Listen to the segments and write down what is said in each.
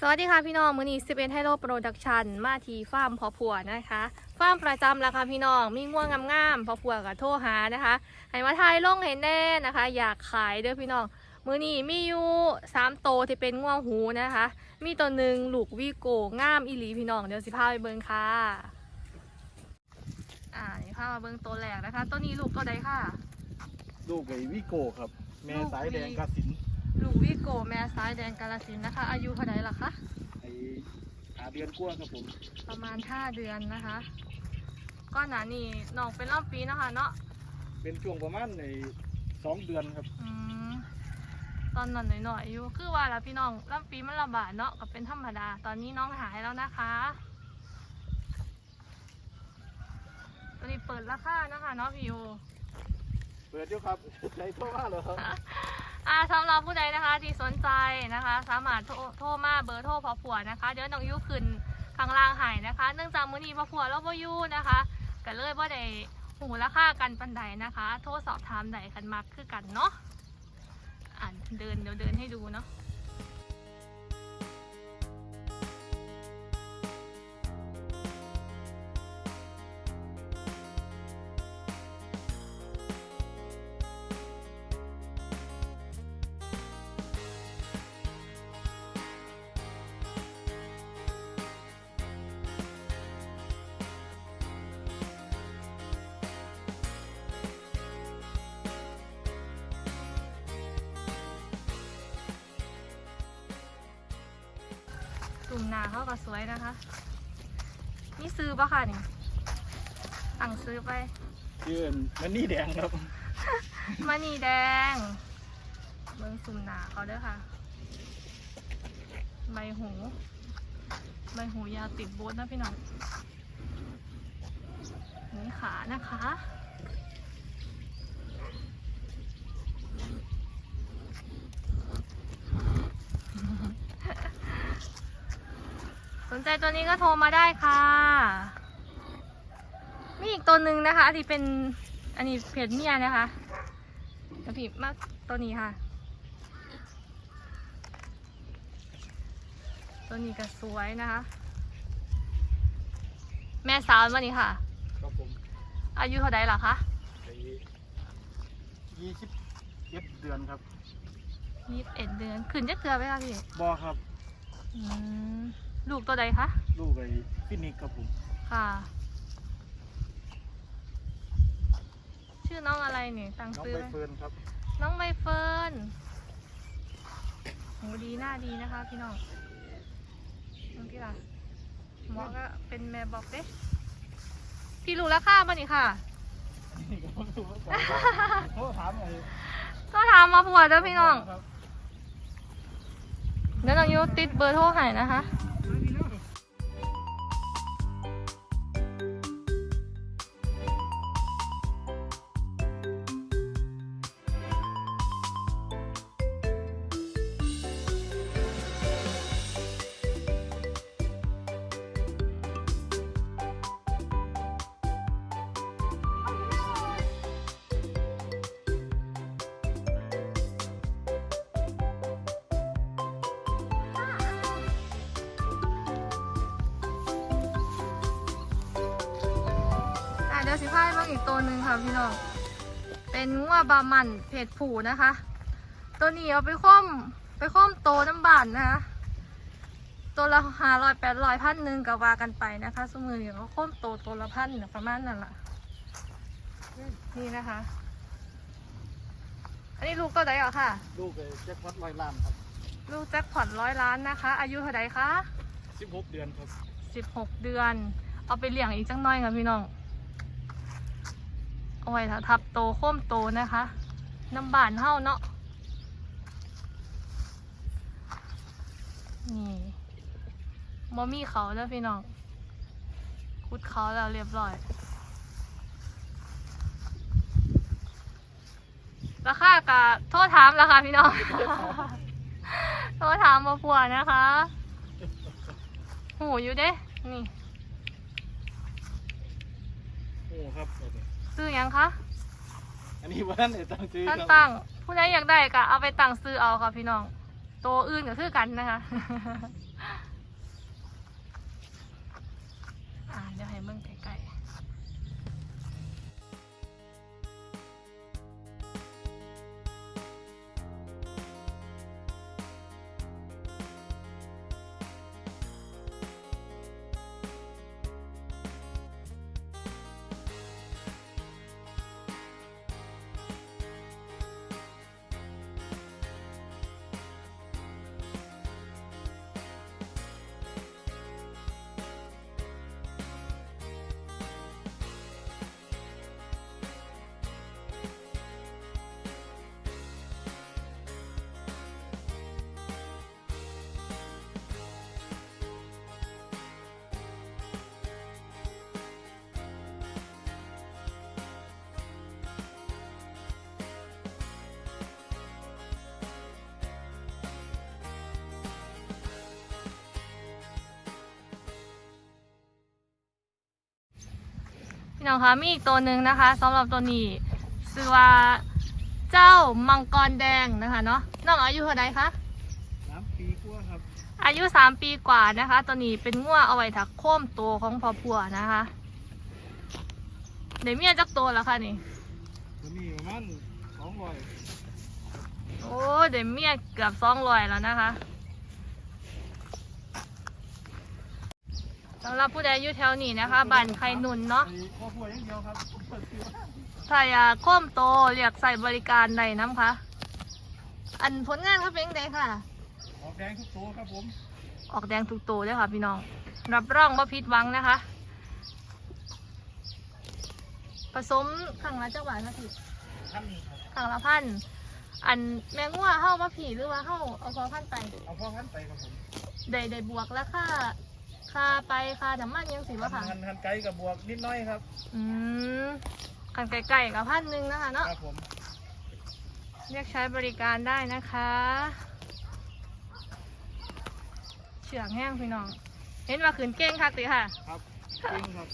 สวัสดีค่ะพี่น้องมือนี้สิเป็นไฮโลโปรดักชันมาทีฟาร์มพอผัวนะคะฟาร์มประจำแล้วค่ะพี่น้องมีง่วงงามๆพอผัวกับโทรหานะคะให้มาทายลงเห็นแน่นะคะ อยากขายเด้อพี่น้องมือนี้มีอยู่สามโตวที่เป็นง่วงหูนะคะ มีตัวหนึ่งลูกวีโกงามอีหลีพี่น้องเดี๋ยวสิพาไปเบิ่งค่ะอ่านี่พามาเบิ่งตัวแรกนะคะตัวนี้ลูกตัวใดค่ะ ลูกไอ้วิโกครับ แม่สายแดงกาสิน ลูกวีโกแม่ซ้ายแดงกาลสินธุ์นะคะ อายุเท่าไหร่ล่ะคะไอ้หาเดือนกว่าครับผมประมาณ5เดือนนะคะก้อนหนานี่น้องเป็นรอบปีเนาะคะเนาะเป็นช่วงประมาณในสองเดือนครับ อืมตอนนั้นหน่อยๆอยู่คือว่าแล้วพี่น้องรอบปีมันระบาดเนาะก็เป็นธรรมดา ตอนนี้น้องหายแล้วนะคะตอนนี้เปิดราคานะคะเนาะพี่โอเปิดอยู่ครับใจโทษมากเลยครับ อ่าสำหรับผู้ใดนะคะที่สนใจนะคะ สามารถโทรโทรมาเบอร์โทรพอผัวนะคะ เดี๋ยวน้องยุขึ้นข้างล่างใหายนะคะ เนื่องจากมื้อนี้พอผัวเราบ่อยู่นะคะก็เลยบ่ได้หูราคากันปันใดนะคะ โทรสอบถามใดกันมากคือกันเนาะอ่านเดินเดี๋ยวเดินให้ดูเนาะ กลุ่มหนาเขาก็สวยนะคะนี่ซื้อปะค่ะนี่สั่งซื้อไปชื่อมันนี่แดงครับ มานีแดง เบิ้งสุ่มหนาเขาเด้อค่ะ ใบหูใบหูยาวติดโบทนะพี่น้องนี่ขานะคะ ใจตัวนี้ก็โทรมาได้ค่ะ มีอีกตัวหนึ่งนะคะที่เป็นอันนี้เพจเมียนะคะแล้วพี่มากตัวนี้ค่ะ ตัวนี้ก็สวยนะคะ แม่สาวมานี่ค่ะ ครับผมอายุเท่าไดล่ะคะไอ้ยี่สิบเอ็ดเดือนครับยี่สิบเอ็ดเดือน ขึ้นจะเกลือไหมคะพี่บอครับ อืม ลูกตัวใดคะลูกไอ้ฟินิกครับผมค่ะ ชื่อน้องอะไรเนี่ยตั้งน้องซื้อใบไว้เฟิร์นครับ น้องใบเฟิร์นโหดีหน้าดีนะคะพี่น้องน้องพี่ล่ะหมอก็เป็นแม่บอกเด้พี่รู้ราคาป่ะนี่ค่ะ นี่ก็รู้ว่าโทษถามไอ้ก็ถามมาผัวเด้อพี่น้องครับเดี๋ยวน้องยูติดเบอร์โทรให้นะคะ ยวสิพายเบิ่งอีกตัวหนึ่งค่ะพี่น้อง เป็นงัวบามันเพจผูนะคะ ตัวนี้เอาไปค้อมไปค้อมโตน้ำบานนะคะ ตัวละห้าร้อยแปดร้อยพันหนึ่งก็ว่ากันไปนะคะสมือนี้ก็ค้อมโตตัวละพันเนี่ยประมาณนั้นล่ะนี่นะคะ อันนี้ลูกตัวใดอะค่ะ ลูกไอ้แจ็คพอตลอยล้านครับลูกแจ็คพอตร้อยล้านนะคะ อายุเท่าไดคะ สิบหกเดือนครับสิบหกเดือน เอาไปเลี้ยงอีกจังน้อยค่ะพี่น้อง เอาไว้ถ้าทับโตโค้มโตนะคะน้ำบานเฮ้าเนาะนี่มอมี่เขาแล้วพี่น้องคุดเขาแล้วเรียบร้อย ราคากะโทษถามราคาพี่น้อง โทษถามมาผัวนะคะ หูอยู่เด้ นี่โอ้ครับ ซื้อหยังคะอันนี้ว่าท่านเอตั้งชื่อคท่านรับตั้งผู้ใดอยากได้ก็เอาไปตั้งซื้อเอาค่ะพี่น้องโตตัวอื่นก็คือกันนะคะ อ่าเดี๋ยวให้เบิ่งใกล้ น้องคะมีอีกตัวหนึ่งนะคะสำหรับตัวนี้ชื่อว่าเจ้ามังกรแดงนะคะเนาะน้องอายุเท่าไหร่คะสามปีกว่าครับ อายุสามปีกว่านะคะ ตัวนี้เป็นง่วเอาไว้ถักโค้มตัวของพ่อพัวนะคะเดี๋ยวเมียจักตัวแล้วค่ะนี่ตัวนี้ประมาณสองร้อยโอ้เดี๋ยวเมียเกือบสองร้อยแล้วนะคะ สำหรับผู้ใดอยู่แถวนี้นะคะบ้านไข่นุนเนาะพ่อพัวอย่างเดียวครับเปิดซื้อถ้าอยากโค้มโตวเรียกใส่บริการใดน้ำคะ อันผลงานเขาเป็นไงค่ะ ออกแดงทุกตัวครับผม ออกแดงทุกตัวเลยค่ะพี่น้อง รับรองว่าผิดหวังนะคะ ผสมขังละจังหวะนะพี่ท่านนี้ครับขังละพัน อันแมงว่าเข้ามาผีหรือว่าเข้าเอาพอพันไป เอาพ่อพันไปครับผมได้ได้บวกแล้วค่า ค่าไปค่าน้ำมันยังสิวะค่ะ หันหันไกลกับบวกนิดหน้อยครับอืมกันไก่ๆกับพันหนึ่งนะคะเนาะ ครับผมเรียกใช้บริการได้นะคะ เฉืองแห้งพี่น้อง เห็นว่าขืนเก่งค่ะติค่ะ ครับจริงครับ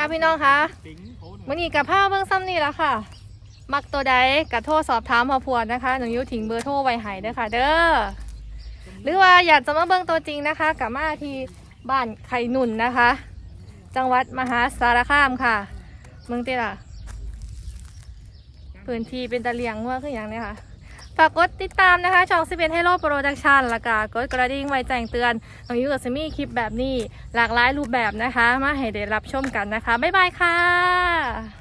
ค่ะพี่น้องคะเขาเนี่ยมื่อนี้กับผ้าเบื้องซ้ำนี่แล้วค่ะ มักตัวใดกับโทรสอบถามพอพวนนะคะหนูยุทิ้งเบอร์โทรไว้ให้เด้อค่ะ เด้อหรือว่าอยากจะมาเบิ่งตัวจริงนะคะกับมาที่บ้านไข่หนุนนะคะ จังหวัดมหาสารคามค่ะเมืองเตล่ะพื้นที่เป็นตะเลียงว่าคืออย่างเนี้ยค่ะ ฝากกดติดตามนะคะ ช่องสิเป็นให้โลโปรดักชันแล้วก็กดกระดิ่งไว้แจ้งเตือนน้องยูกับซมี่คลิปแบบนี้ หลากหลายรูปแบบนะคะ มาให้ได้รับชมกันนะคะ บ๊ายบายค่ะ